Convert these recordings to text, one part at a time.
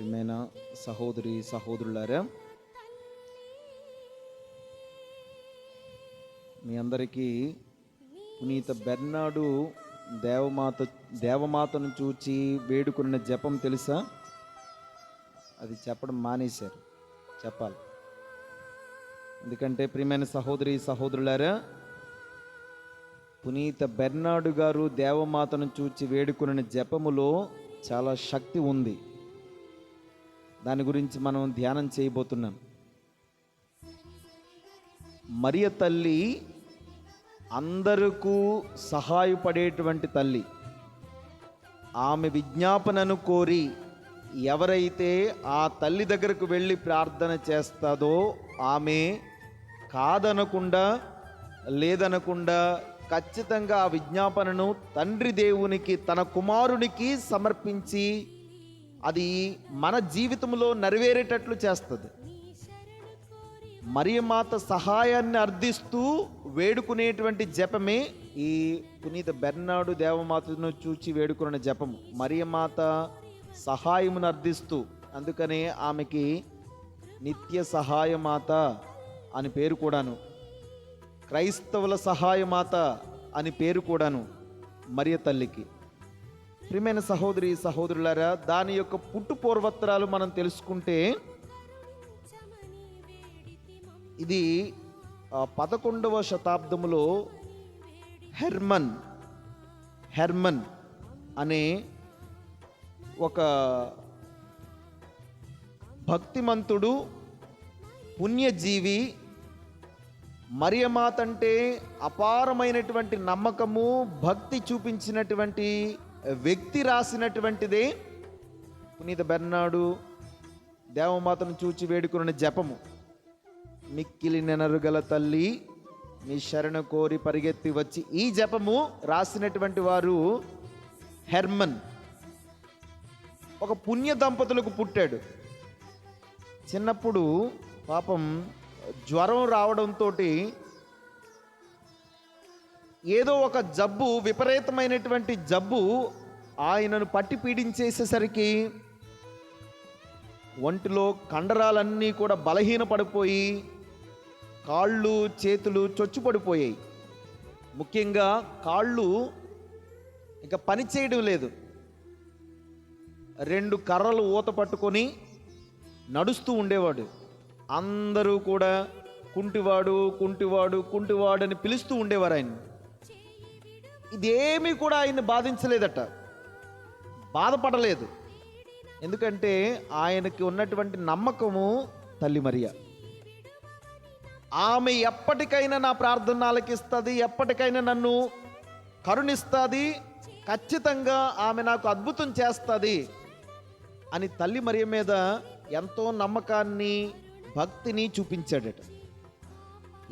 ప్రియమైన సహోదరి సహోదరులారా మీ అందరికీ పునీత బెర్నాడు దేవమాత దేవమాతను చూచి వేడుకున్న జపం తెలుసా అది చెప్పడం మానేశారు చెప్పాలి ఎందుకంటే ప్రియమైన సహోదరి సహోదరులారా పునీత బెర్నాడు గారు దేవమాతను చూచి వేడుకున్న జపములో చాలా శక్తి ఉంది దాని గురించి మనం ధ్యానం చేయబోతున్నాం. మరియ తల్లి అందరికూ సహాయపడేటువంటి తల్లి. ఆమె విజ్ఞాపనను కోరి ఎవరైతే ఆ తల్లి దగ్గరకు వెళ్ళి ప్రార్థన చేస్తాదో ఆమె కాదనకుండా లేదనకుండా ఖచ్చితంగా ఆ విజ్ఞాపనను తండ్రి దేవునికి తన కుమారునికి సమర్పించి అది మన జీవితంలో నెరవేరేటట్లు చేస్తుంది. మరియమాత సహాయాన్ని అర్థిస్తూ వేడుకునేటువంటి జపమే ఈ పునీత బెర్నాడు దేవమాతను చూచి వేడుకున్న జపము. మరియమాత సహాయమును అర్థిస్తూ అందుకనే ఆమెకి నిత్య సహాయమాత అని పేరు కూడాను. క్రైస్తవుల సహాయమాత అని పేరు కూడాను మరియ తల్లికి. ప్రియమైన సహోదరి సహోదరులారా దాని యొక్క పుట్టు పూర్వత్రాలు మనం తెలుసుకుంటే ఇది పదకొండవ శతాబ్దములో హెర్మన్ హెర్మన్ అనే ఒక భక్తిమంతుడు పుణ్యజీవి మరియమాత అంటే అపారమైనటువంటి నమ్మకము భక్తి చూపించినటువంటి వ్యక్తి రాసినటువంటిదే పునీత బెర్నాడు దేవమాతను చూచి వేడుకున్న జపము. మిక్కిలి నెనరుగల తల్లి మీ శరణ కోరి పరిగెత్తి వచ్చి ఈ జపము రాసినటువంటి వారు హెర్మన్. ఒక పుణ్య దంపతులకు పుట్టాడు. చిన్నప్పుడు పాపం జ్వరం రావడంతో ఏదో ఒక జబ్బు విపరీతమైనటువంటి జబ్బు ఆయనను పట్టి పీడించేసేసరికి ఒంటిలో కండరాలన్నీ కూడా బలహీనపడిపోయి కాళ్ళు చేతులు చొచ్చుపడిపోయాయి. ముఖ్యంగా కాళ్ళు ఇక పని చేయడం లేదు. రెండు కర్రలు ఊత పట్టుకొని నడుస్తూ ఉండేవాడు. అందరూ కూడా కుంటివాడు కుంటివాడు కుంటివాడు అని పిలుస్తూ ఉండేవారు ఆయన ఇదేమీ కూడా ఆయన్ని బాధించలేదట. బాధపడలేదు. ఎందుకంటే ఆయనకి ఉన్నటువంటి నమ్మకము తల్లి మరియ. ఆమె ఎప్పటికైనా నా ప్రార్థన ఆలకిస్తుంది ఎప్పటికైనా నన్ను కరుణిస్తుంది ఖచ్చితంగా ఆమె నాకు అద్భుతం చేస్తుంది అని తల్లి మరియ మీద ఎంతో నమ్మకాన్ని భక్తిని చూపించాడట.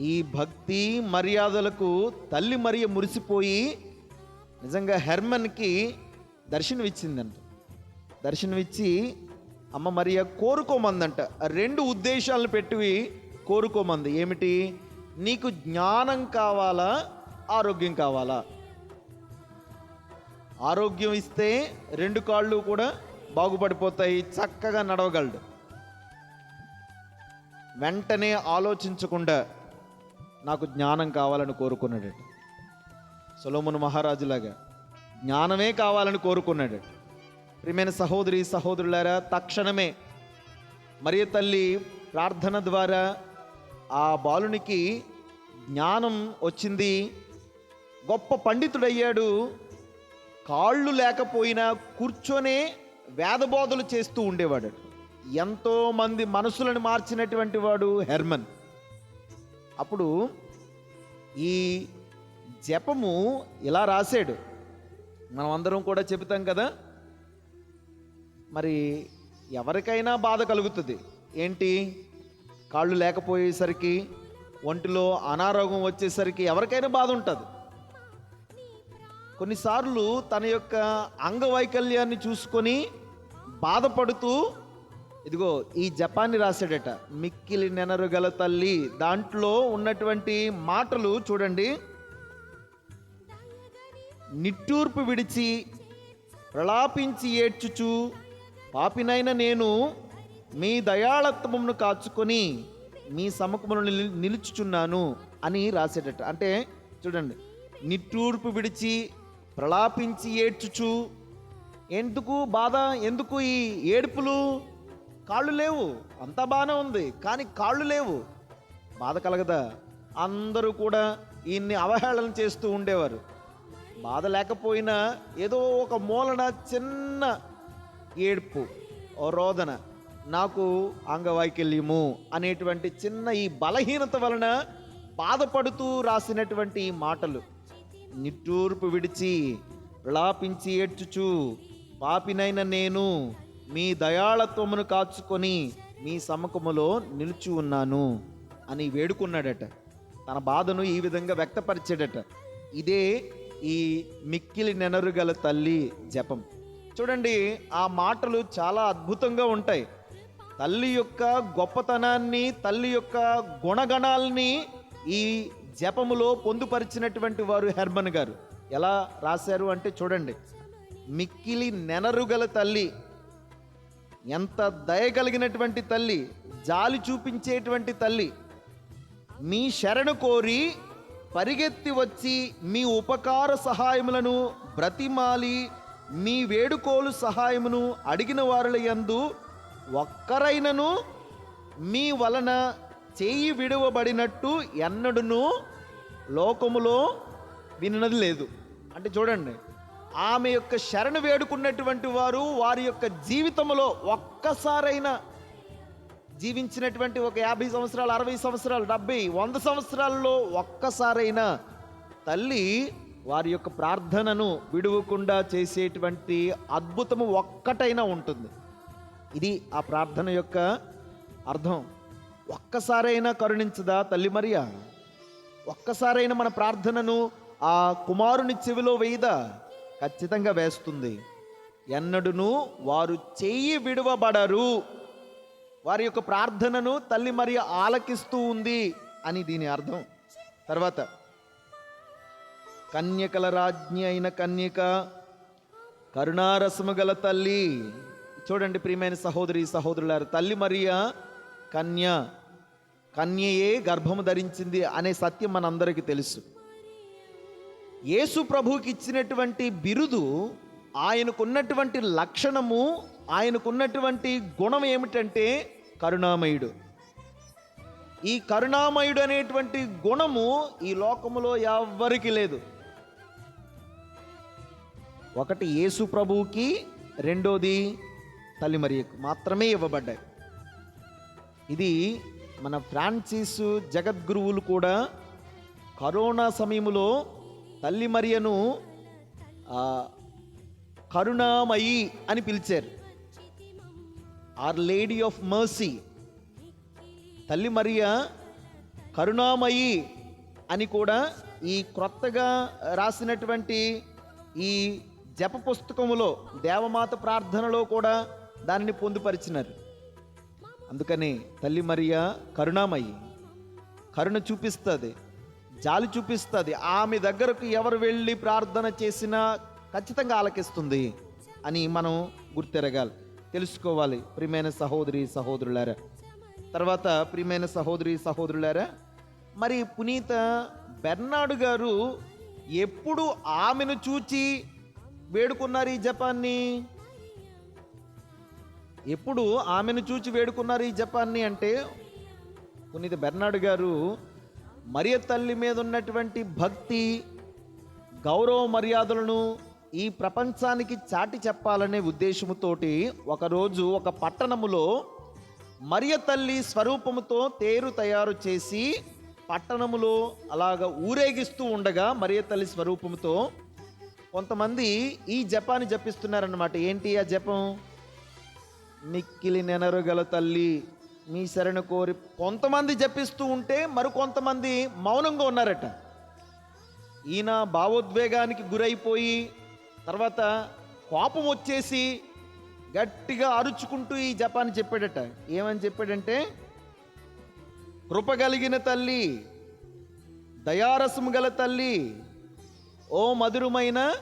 ఈ భక్తి మర్యాదలకు తల్లి మరియ మురిసిపోయి నిజంగా హెర్మన్కి దర్శనమిచ్చిందంట. దర్శనమిచ్చి అమ్మ మరియ కోరుకోమందంట. రెండు ఉద్దేశాలను పెట్టి కోరుకోమంది. ఏమిటి? నీకు జ్ఞానం కావాలా? ఆరోగ్యం కావాలా? ఆరోగ్యం ఇస్తే రెండు కాళ్ళు కూడా బాగుపడిపోతాయి. చక్కగా నడవగలడు. వెంటనే ఆలోచించకుండా నాకు జ్ఞానం కావాలని కోరుకున్నాడు సొలోమును మహారాజులాగా జ్ఞానమే కావాలని కోరుకున్నాడు. ప్రియమైన సహోదరి సహోదరులారా తక్షణమే మరియ తల్లి ప్రార్థన ద్వారా ఆ బాలునికి జ్ఞానం వచ్చింది. గొప్ప పండితుడయ్యాడు. కాళ్ళు లేకపోయినా కూర్చొనే వేదబోధలు చేస్తూ ఉండేవాడు. ఎంతోమంది మనసులను మార్చినటువంటి వాడు హెర్మన్. అప్పుడు ఈ జపము ఇలా రాశాడు. మనం అందరం కూడా చెబుతాం కదా మరి ఎవరికైనా బాధ కలుగుతుంది. ఏంటి? కాళ్ళు లేకపోయేసరికి ఒంటిలో అనారోగ్యం వచ్చేసరికి ఎవరికైనా బాధ ఉంటుంది. కొన్నిసార్లు తన యొక్క అంగవైకల్యాన్ని చూసుకొని బాధపడుతూ ఇదిగో ఈ జపాన్ని రాశాడట మిక్కిలి నెనరుగల తల్లి. దాంట్లో ఉన్నటువంటి మాటలు చూడండి. నిట్టూర్పు విడిచి ప్రలాపించి ఏడ్చుచు పాపినైన నేను మీ దయాళత్వమును కాచుకొని మీ సమకమును నిల్- నిలుచుచున్నాను అని రాసేటట్టు. అంటే చూడండి నిట్టూర్పు విడిచి ప్రలాపించి ఏడ్చుచు ఎందుకు బాధ ఎందుకు ఈ ఏడుపులు? కాళ్ళు లేవు అంతా బాగానే ఉంది కానీ కాళ్ళు లేవు. బాధ కలగదా? అందరూ కూడా ఈయన్ని అవహేళన చేస్తూ ఉండేవారు. బాధ లేకపోయినా ఏదో ఒక మూలన చిన్న ఏడుపు రోదన నాకు అంగవైకల్యము అనేటువంటి చిన్న ఈ బలహీనత వలన బాధపడుతూ రాసినటువంటి ఈ మాటలు. నిట్టూర్పు విడిచి విలాపించి ఏడ్చుచు పాపినైన నేను మీ దయాళత్వమును కాచుకొని మీ సమ్మకములో నిలిచి ఉన్నాను అని వేడుకున్నాడట. తన బాధను ఈ విధంగా వ్యక్తపరిచాడట. ఇదే ఈ మిక్కిలి నెనరుగల తల్లి జపం. చూడండి ఆ మాటలు చాలా అద్భుతంగా ఉంటాయి. తల్లి యొక్క గొప్పతనాన్ని తల్లి యొక్క గుణగణాల్ని ఈ జపములో పొందుపరిచినటువంటి వారు హెర్మన్ గారు. ఎలా రాశారు అంటే చూడండి మిక్కిలి నెనరుగల తల్లి ఎంత దయ కలిగినటువంటి తల్లి జాలి చూపించేటువంటి తల్లి మీ శరణు కోరి పరిగెత్తి వచ్చి మీ ఉపకార సహాయములను బ్రతిమాలి మీ వేడుకోలు సహాయమును అడిగిన వారుల యందు ఒక్కరైనను మీ వలన చేయి విడువబడినట్టు ఎన్నడును లోకములో వినది లేదు. అంటే చూడండి ఆమె యొక్క శరణు వేడుకున్నటువంటి వారు వారి యొక్క జీవితంలో ఒక్కసారైనా జీవించినటువంటి ఒక యాభై సంవత్సరాలు అరవై సంవత్సరాలు డెబ్బై వంద సంవత్సరాల్లో ఒక్కసారైనా తల్లి వారి యొక్క ప్రార్థనను విడువకుండా చేసేటువంటి అద్భుతము ఒక్కటైనా ఉంటుంది. ఇది ఆ ప్రార్థన యొక్క అర్థం. ఒక్కసారైనా కరుణించదా తల్లి మరియా? ఒక్కసారైనా మన ప్రార్థనను ఆ కుమారుని చెవిలో వేయదా? ఖచ్చితంగా వేస్తుంది. ఎన్నడును వారు చెయ్యి విడవబడరు. వారి యొక్క ప్రార్థనను తల్లి మరి ఆలకిస్తూ ఉంది అని దీని అర్థం. తర్వాత కన్యకల రాజ్ఞి అయిన కన్యక కరుణారసము గల తల్లి. చూడండి ప్రియమైన సహోదరి సహోదరులారు తల్లి మరియ కన్య. కన్యయే గర్భము ధరించింది అనే సత్యం మనందరికీ తెలుసు. యేసు ప్రభుకి ఇచ్చినటువంటి బిరుదు ఆయనకున్నటువంటి లక్షణము ఆయనకున్నటువంటి గుణం ఏమిటంటే కరుణామయుడు. ఈ కరుణామయుడు అనేటువంటి గుణము ఈ లోకములో ఎవ్వరికి లేదు. ఒకటి యేసు ప్రభువుకి రెండోది తల్లి మరియకు మాత్రమే ఇవ్వబడ్డాయి. ఇది మన ఫ్రాన్సిస్ జగద్గురువులు కూడా కరోనా సమయంలో తల్లి మరియను కరుణామయి అని పిలిచారు. ఆర్ లేడీ ఆఫ్ మర్సీ తల్లి మరియా కరుణామయి అని కూడా ఈ క్రొత్తగా రాసినటువంటి ఈ జప పుస్తకములో దేవమాత ప్రార్థనలో కూడా దానిని పొందుపరిచినారు. అందుకని తల్లి మరియా కరుణామయి కరుణ చూపిస్తుంది జాలి చూపిస్తుంది ఆమె దగ్గరకు ఎవరు వెళ్ళి ప్రార్థన చేసినా ఖచ్చితంగా ఆలకిస్తుంది అని మనం గుర్తెరగాలి. తెలుసుకోవాలి. ప్రియమైన సహోదరి సహోదరులారా. తర్వాత ప్రియమైన సహోదరి సహోదరులారా మరి పునీత బెర్నాడు గారు ఎప్పుడు ఆమెను చూచి వేడుకున్నారు ఈ జపాన్ని? ఎప్పుడు ఆమెను చూచి వేడుకున్నారు ఈ జపాన్ని అంటే పునీత బెర్నాడు గారు మరియ తల్లి మీద ఉన్నటువంటి భక్తి గౌరవ మర్యాదలను ఈ ప్రపంచానికి చాటి చెప్పాలనే ఉద్దేశముతోటి ఒకరోజు ఒక పట్టణములో మరియ తల్లి స్వరూపముతో తేరు తయారు చేసి పట్టణములో అలాగ ఊరేగిస్తూ ఉండగా మరియ తల్లి స్వరూపముతో కొంతమంది ఈ జపాన్ని జపిస్తున్నారన్నమాట. ఏంటి ఆ జపం? మిక్కిలి నెనరుగల తల్లి మీ శరణ కోరి కొంతమంది జపిస్తూ ఉంటే మరికొంతమంది మౌనంగా ఉన్నారట. ఈయన భావోద్వేగానికి గురైపోయి తర్వాత కోపం వచ్చేసి గట్టిగా అరుచుకుంటూ ఈ జపాన్ని చెప్పాడట. ఏమని చెప్పాడంటే కృప కలిగిన తల్లి దయారసము గల తల్లి ఓ మధురమైన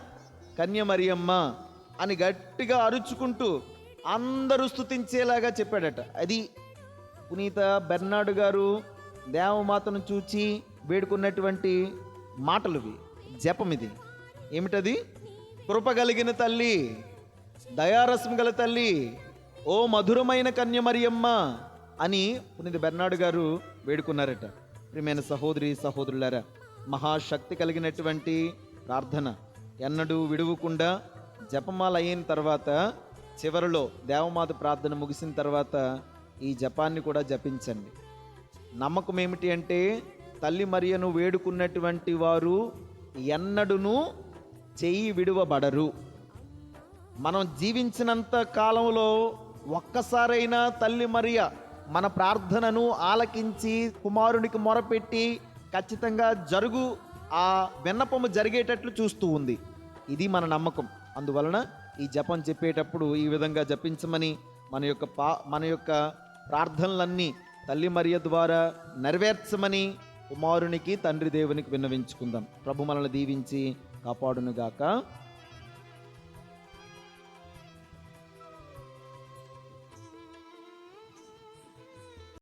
కన్యమరియమ్మ అని గట్టిగా అరుచుకుంటూ అందరూ స్థుతించేలాగా చెప్పాడట. అది పునీత బెర్నాడు గారు దేవమాతను చూచి వేడుకున్నటువంటి మాటలు ఇవి. జపం ఇది. ఏమిటది? కృప కలిగిన తల్లి దయారసం గల తల్లి ఓ మధురమైన కన్యమరియమ్మ అని పునీత బెర్నాడు గారు వేడుకున్నారట. ప్రియమైన సహోదరి సహోదరులారా మహాశక్తి కలిగినటువంటి ప్రార్థన ఎన్నడూ విడువకుండా జపమాల అయిన తర్వాత చివరిలో దేవమాత ప్రార్థన ముగిసిన తర్వాత ఈ జపాన్ని కూడా జపించండి. నమ్మకం ఏమిటి అంటే తల్లి మరియను వేడుకున్నటువంటి వారు ఎన్నడూనూ చెయ్యి విడువబడరు. మనం జీవించినంత కాలంలో ఒక్కసారైనా తల్లి మరియ మన ప్రార్థనను ఆలకించి కుమారునికి మొరపెట్టి ఖచ్చితంగా జరుగు ఆ విన్నపము జరిగేటట్లు చూస్తూ ఉంది. ఇది మన నమ్మకం. అందువలన ఈ జపం చెప్పేటప్పుడు ఈ విధంగా జపించమని మన యొక్క పా మన యొక్క ప్రార్థనలన్నీ తల్లి మరియ ద్వారా నెరవేర్చమని కుమారునికి తండ్రి దేవునికి విన్నవించుకుందాం. ప్రభు మనల్ని దీవించి కాపాడునుగాక.